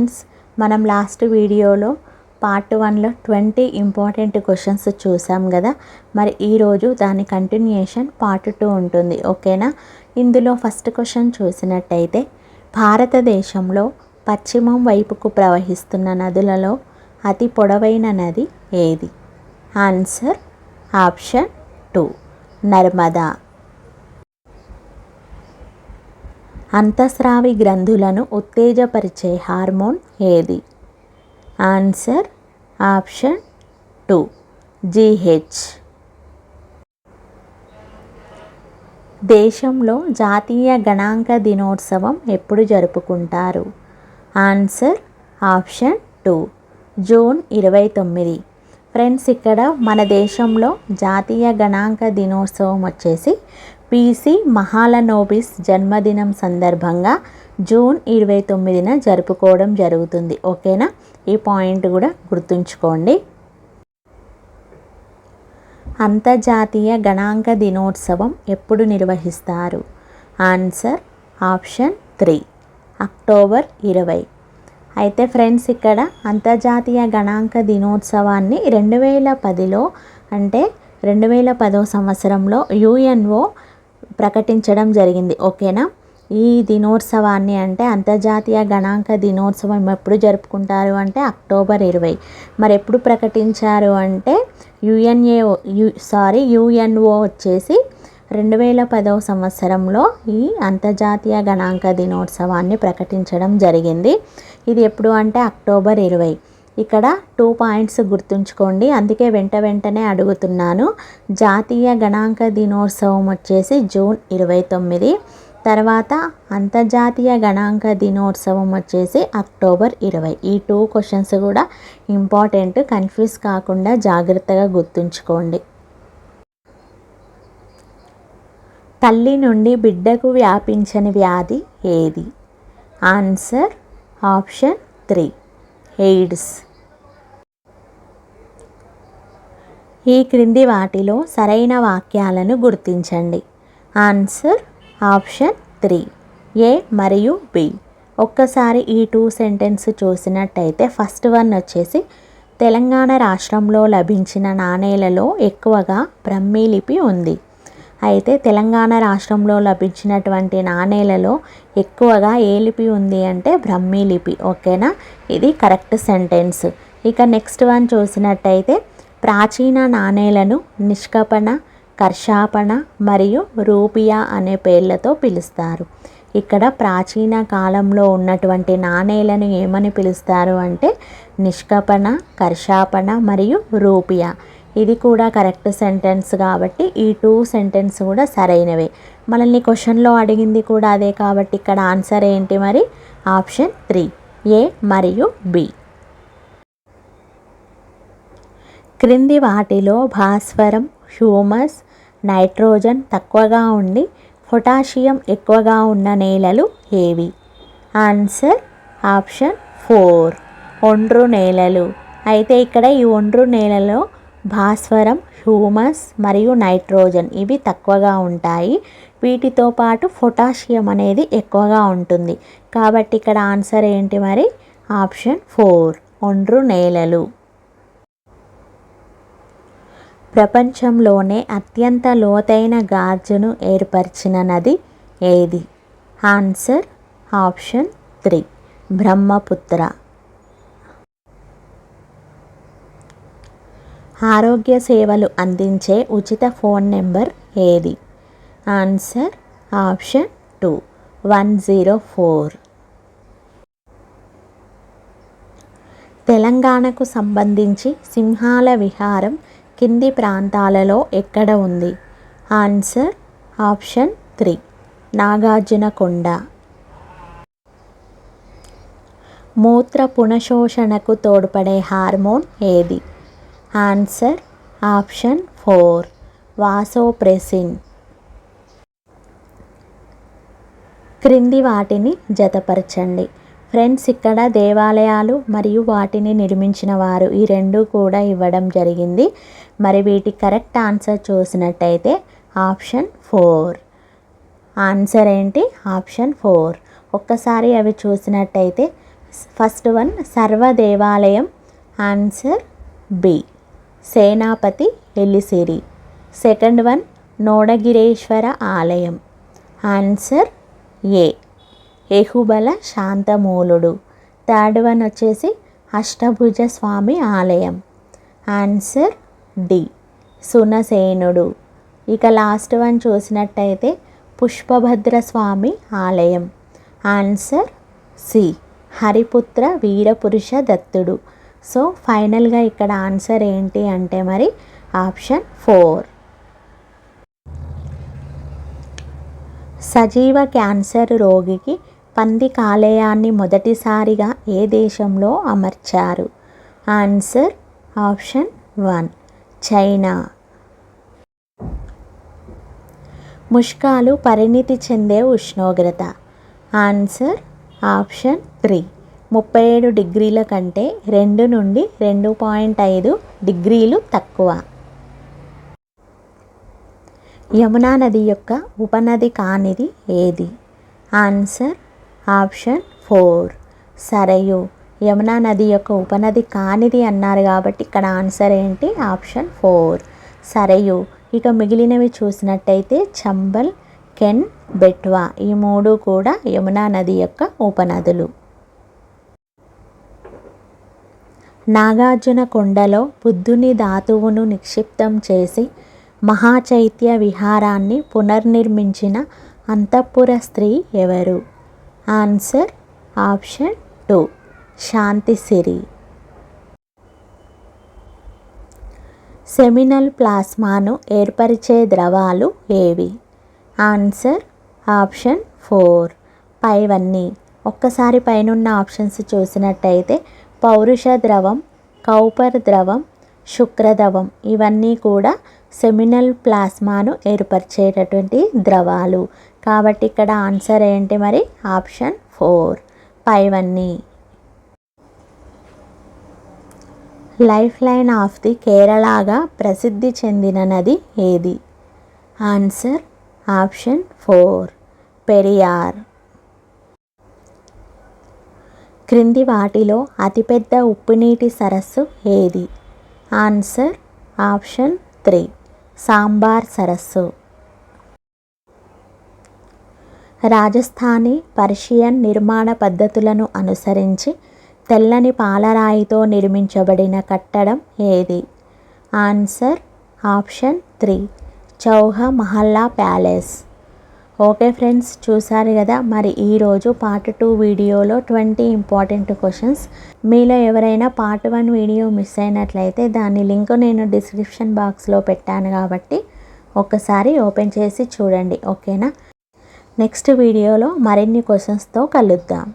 Friends మనం last వీడియోలో part వన్లో ట్వంటీ ఇంపార్టెంట్ క్వశ్చన్స్ చూసాం కదా. మరి ఈరోజు దాని కంటిన్యూషన్ పార్ట్ టూ ఉంటుంది ఓకేనా? ఇందులో ఫస్ట్ క్వశ్చన్ చూసినట్టయితే భారతదేశంలో పశ్చిమం వైపుకు ప్రవహిస్తున్న నదులలో అతి పొడవైన నది ఏది? Answer option two Narmada. అంతఃస్రావి గ్రంథులను ఉత్తేజపరిచే హార్మోన్ ఏది? Answer option two GH. దేశంలో జాతీయ గణాంక దినోత్సవం ఎప్పుడు జరుపుకుంటారు? ఆన్సర్ ఆప్షన్ టూ జూన్ ఇరవై తొమ్మిది. ఫ్రెండ్స్ ఇక్కడ మన దేశంలో జాతీయ గణాంక దినోత్సవం వచ్చేసి పీసీ మహాలనోబిస్ జన్మదినం సందర్భంగా జూన్ ఇరవై తొమ్మిదిన జరుపుకోవడం జరుగుతుంది. ఓకేనా? ఈ పాయింట్ కూడా గుర్తుంచుకోండి. అంతర్జాతీయ గణాంక దినోత్సవం ఎప్పుడు నిర్వహిస్తారు? Answer option three. అక్టోబర్ ఇరవై. అయితే ఫ్రెండ్స్ ఇక్కడ అంతర్జాతీయ గణాంక దినోత్సవాన్ని రెండు వేల పదిలో అంటే రెండు వేల పదో సంవత్సరంలో యుఎన్ఓ ప్రకటించడం జరిగింది. ఓకేనా? ఈ దినోత్సవాన్ని అంటే అంతర్జాతీయ గణాంక దినోత్సవం ఎప్పుడు జరుపుకుంటారు అంటే అక్టోబర్ ఇరవై. మరి ఎప్పుడు ప్రకటించారు అంటే యుఎన్ఏ యు సారీ యుఎన్ఓ వచ్చేసి రెండు వేల పదవ సంవత్సరంలో ఈ అంతర్జాతీయ గణాంక దినోత్సవాన్ని ప్రకటించడం జరిగింది. ఇది ఎప్పుడు అంటే అక్టోబర్ ఇరవై. ఇక్కడ టూ పాయింట్స్ గుర్తుంచుకోండి. అందుకే వెంట వెంటనే అడుగుతున్నాను. జాతీయ గణాంక దినోత్సవం వచ్చేసి జూన్ ఇరవై తొమ్మిది. తర్వాత అంతర్జాతీయ గణాంక దినోత్సవం వచ్చేసి అక్టోబర్ ఇరవై. ఈ టూ క్వశ్చన్స్ కూడా ఇంపార్టెంట్ కన్ఫ్యూజ్ కాకుండా జాగ్రత్తగా గుర్తుంచుకోండి. తల్లి నుండి బిడ్డకు వ్యాపించని వ్యాధి ఏది? Answer option three. ఎయిడ్స్. ఈ క్రింది వాటిలో సరైన వాక్యాలను గుర్తించండి. ఆన్సర్ ఆప్షన్ త్రీ ఏ మరియు బి ఒక్కసారి ఈ టూ సెంటెన్స్ చూసినట్టయితే ఫస్ట్ వన్ వచ్చేసి తెలంగాణ రాష్ట్రంలో లభించిన నాణేలలో ఎక్కువగా బ్రహ్మీ లిపి ఉంది. అయితే తెలంగాణ రాష్ట్రంలో లభించినటువంటి నాణేలలో ఎక్కువగా ఏ లిపి ఉంది అంటే బ్రహ్మీ లిపి. ఓకేనా? ఇది కరెక్ట్ సెంటెన్స్ ఇక నెక్స్ట్ వన్ చూసినట్టయితే ప్రాచీన నాణేలను నిష్కపణ కర్షాపణ మరియు రూపియా అనే పేర్లతో పిలుస్తారు. ఇక్కడ ప్రాచీన కాలంలో ఉన్నటువంటి నాణేలను ఏమని పిలుస్తారు అంటే నిష్కపణ కర్షాపణ మరియు రూపియా. ఇది కూడా కరెక్ట్ సెంటెన్స్ కాబట్టి ఈ టూ సెంటెన్స్ కూడా సరైనవే. మనల్ని క్వశ్చన్లో అడిగింది కూడా అదే కాబట్టి ఇక్కడ ఆన్సర్ ఏంటి మరి? Option three. ఏ మరియు బి. క్రింది వాటిలో భాస్వరం హ్యూమస్ నైట్రోజన్ తక్కువగా ఉండి పొటాషియం ఎక్కువగా ఉన్న నేలలు ఏవి? Answer option four. ఒండ్రు నేలలు. అయితే ఇక్కడ ఈ ఒండ్రు నేలలో భాస్వరం హ్యూమస్ మరియు నైట్రోజన్ ఇవి తక్కువగా ఉంటాయి. వీటితో పాటు పొటాషియం అనేది ఎక్కువగా ఉంటుంది. కాబట్టి ఇక్కడ ఆన్సర్ ఏంటి మరి? Option four. ఒండ్రు నేలలు. ప్రపంచంలోనే అత్యంత లోతైన గార్జును ఏర్పరిచిన నది ఏది? Answer option three Brahmaputra. ఆరోగ్య సేవలు అందించే ఉచిత ఫోన్ నెంబర్ ఏది? Answer option two one zero four. తెలంగాణకు సంబంధించి సింహాల విహారం కింది ప్రాంతాలలో ఎక్కడ ఉంది? Answer option three. నాగార్జునకొండ. మూత్ర పునశోషణకు తోడ్పడే హార్మోన్ ఏది? Answer option four. వాసోప్రెసిన్. క్రింది వాటిని జతపరచండి. ఫ్రెండ్స్ ఇక్కడ దేవాలయాలు మరియు వాటిని నిర్మించిన వారు ఈ రెండు కూడా ఇవ్వడం జరిగింది. మరి వీటి కరెక్ట్ ఆన్సర్ చూసినట్టయితే ఆప్షన్ ఫోర్. ఆన్సర్ ఏంటి? Option four. ఒక్కసారి అవి చూసినట్టయితే ఫస్ట్ వన్ సర్వ దేవాలయం ఆన్సర్ బి. సేనాపతి ఎల్లిసిరి. సెకండ్ వన్ నోడగిరేశ్వర ఆలయం. Answer A. ఎహుబల శాంతమూలుడు. థర్డ్ వన్ వచ్చేసి అష్టభుజ స్వామి ఆలయం. Answer D. సునసేనుడు. ఇక లాస్ట్ వన్ చూసినట్టయితే పుష్పభద్ర స్వామి ఆలయం. Answer C. హరిపుత్ర వీరపురుష దత్తుడు. సో ఫైనల్గా ఇక్కడ ఆన్సర్ ఏంటి అంటే మరి ఆప్షన్ ఫోర్. సజీవ క్యాన్సర్ రోగికి పంది కాలేయాన్ని మొదటిసారిగా ఏ దేశంలో అమర్చారు? Answer option one China. ముష్కాలు పరిణితి చెందే ఉష్ణోగ్రత. ఆన్సర్ ఆప్షన్ త్రీ ముప్పై ఏడు డిగ్రీల కంటే రెండు నుండి రెండు పాయింట్ ఐదు డిగ్రీలు తక్కువ. యమునా నది యొక్క ఉపనది కానిది ఏది? Answer option four. Sarayu Yamuna నది యొక్క ఉపనది కానిది అన్నారు కాబట్టి ఇక్కడ ఆన్సర్ ఏంటి? Option four. సరయు ఇక మిగిలినవి చూసినట్టయితే చంబల్ కెన్ బెట్వా ఈ మూడు కూడా యమునా నది యొక్క ఉపనదులు. నాగార్జున కొండలో బుద్ధుని ధాతువును నిక్షిప్తం చేసి మహాచైత్య విహారాన్ని పునర్నిర్మించిన అంతఃపుర స్త్రీ ఎవరు? Answer option two Santisiri seminal ప్లాస్మాను ఏర్పరిచే ద్రవాలు ఏవి ఆన్సర్ ఆప్షన్ ఫోర్ పైవన్నీ ఒక్కసారి పైనున్న ఆప్షన్స్ చూసినట్టయితే పౌరుష ద్రవం కౌపర్ ద్రవం శుక్రద్రవం ఇవన్నీ కూడా సెమినల్ ప్లాస్మాను ఏర్పరిచేటటువంటి ద్రవాలు కాబట్టి ఇక్కడ ఆన్సర్ ఏంటి మరి? Option four. పైవన్నీ. లైఫ్ లైన్ ఆఫ్ ది కేరళగా ప్రసిద్ధి చెందిన నది ఏది? Answer option four. పెరియార్. క్రింది వాటిలో అతిపెద్ద ఉప్పునీటి సరస్సు ఏది? Answer option three. సాంబార్ సరస్సు. రాజస్థానీ పర్షియన్ నిర్మాణ పద్ధతులను అనుసరించి తెల్లని పాలరాయితో నిర్మించబడిన కట్టడం ఏది? Answer option three Chowmahalla palace. Okay friends చూసారు కదా? మరి ఈరోజు పార్ట్ టూ వీడియోలో ట్వంటీ ఇంపార్టెంట్ క్వశ్చన్స్. మీలో ఎవరైనా పార్ట్ వన్ వీడియో మిస్ అయినట్లయితే దాని లింక్ నేను డిస్క్రిప్షన్ బాక్స్లో పెట్టాను కాబట్టి ఒకసారి ఓపెన్ చేసి చూడండి ఓకేనా? నెక్స్ట్ వీడియోలో మరిన్ని క్వశ్చన్స్తో కలుద్దాం.